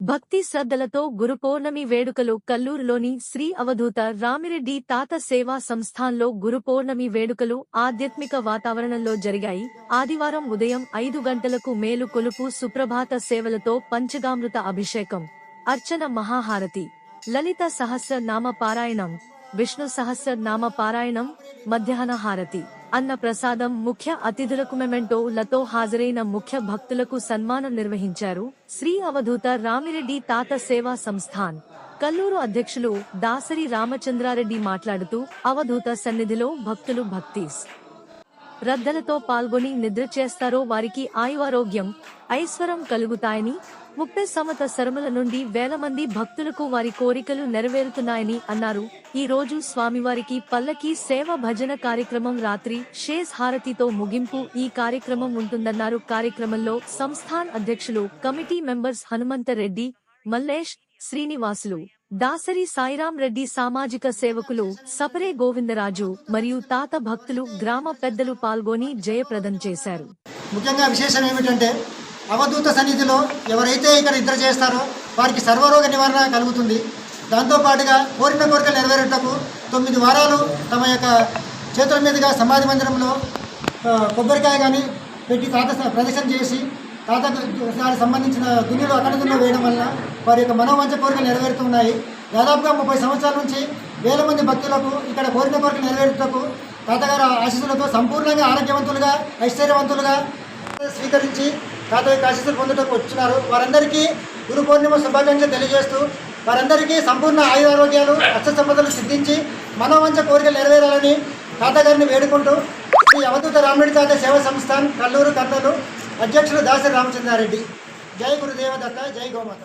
భక్తి శ్రద్ధలతో గురు పౌర్ణమి వేడుకలు కల్లూరులోని శ్రీ అవధూత రామిరెడ్డి తాత సేవా సంస్థాన్లో గురు పౌర్ణమి వేడుకలు ఆధ్యాత్మిక వాతావరణంలో జరిగాయి. ఆదివారం ఉదయం ఐదు గంటలకు మేలు కొలుపు సుప్రభాత సేవలతో పంచగామృత అభిషేకం అర్చన మహాహారతి లలిత సహస్ర నామ పారాయణం విష్ణు సహస్ర నామ పారాయణం మధ్యాహ్న హారతి. అన్న ప్రసాదం ముఖ్య అతిథులకు మెమెంటో లతో హాజరైన ముఖ్య భక్తులకు సన్మానం నిర్వహించారు శ్రీ అవధూత రామిరెడ్డి తాత సేవా సంస్థాన్. కల్లూరు అధ్యక్షులు దాసరి రామచంద్రారెడ్డి మాట్లాడుతూ అవధూత సన్నిధిలో భక్తులు భక్తిస్ రద్దలతో పాల్గొని నిద్ర చేస్తారో వారికి ఆయువారోగ్యం ఐశ్వరం కలుగుతాయని ముప్పై సమత సరముల నుండి వేల మంది భక్తులకు వారి కోరికలు నెరవేరుతున్నాయని అన్నారు. ఈ రోజు స్వామివారికి పల్లకి సేవ భజన కార్యక్రమం రాత్రి షేజ్ హారతితో ముగింపు ఈ కార్యక్రమం ఉంటుందన్నారు. కార్యక్రమంలో సంస్థాన్ అధ్యక్షులు కమిటీ మెంబర్స్ హనుమంతరెడ్డి మల్లేష్ శ్రీనివాసులు దాసరి సాయిరాం రెడ్డి సామాజిక సేవకులు సపరే గోవిందరాజు మరియు తాత భక్తులు గ్రామ పెద్దలు పాల్గొని జయప్రదం చేశారు. ముఖ్యంగా విశేషం ఏమిటంటే అవధూత సన్నిధిలో ఎవరైతే ఇక్కడ నిద్ర చేస్తారో వారికి సర్వరోగ నివారణ కలుగుతుంది. దాంతోపాటుగా కోరిన కోరికలు నెరవేరుటకు తొమ్మిది వారాలు తమ యొక్క చేతుల మీదుగా సమాధి మందిరంలో కొబ్బరికాయ కానీ పెట్టి తాత ప్రదర్శన చేసి తాత దానికి సంబంధించిన దున్నులు అక్కడ దున్నులు వేయడం వల్ల వారి యొక్క మనోవంచ కోరికలు నెరవేరుతున్నాయి. దాదాపుగా ముప్పై సంవత్సరాల నుంచి వేల మంది భక్తులకు ఇక్కడ కోరిన కోరికలు నెరవేరుటకు తాతగారు ఆశీస్సులతో సంపూర్ణంగా ఆరోగ్యవంతులుగా ఐశ్వర్యవంతులుగా స్వీకరించి తాతయ్య కాశీసులు పొందుటకు వచ్చినారు. వారందరికీ గురు పౌర్ణిమ శుభాకాంక్షలు తెలియజేస్తూ వారందరికీ సంపూర్ణ ఆయురారోగ్యాలు అష్ట సంపదలు సిద్ధించి మనోవంచ కోరికలు నెరవేరాలని తాతగారిని వేడుకుంటూ శ్రీ అవధూత రాముడి తాత సేవా సంస్థాన్ కల్లూరు కర్నూలు అధ్యక్షులు దాసరి రామచంద్రారెడ్డి. జై గురుదేవ దత్త జై గోమాత.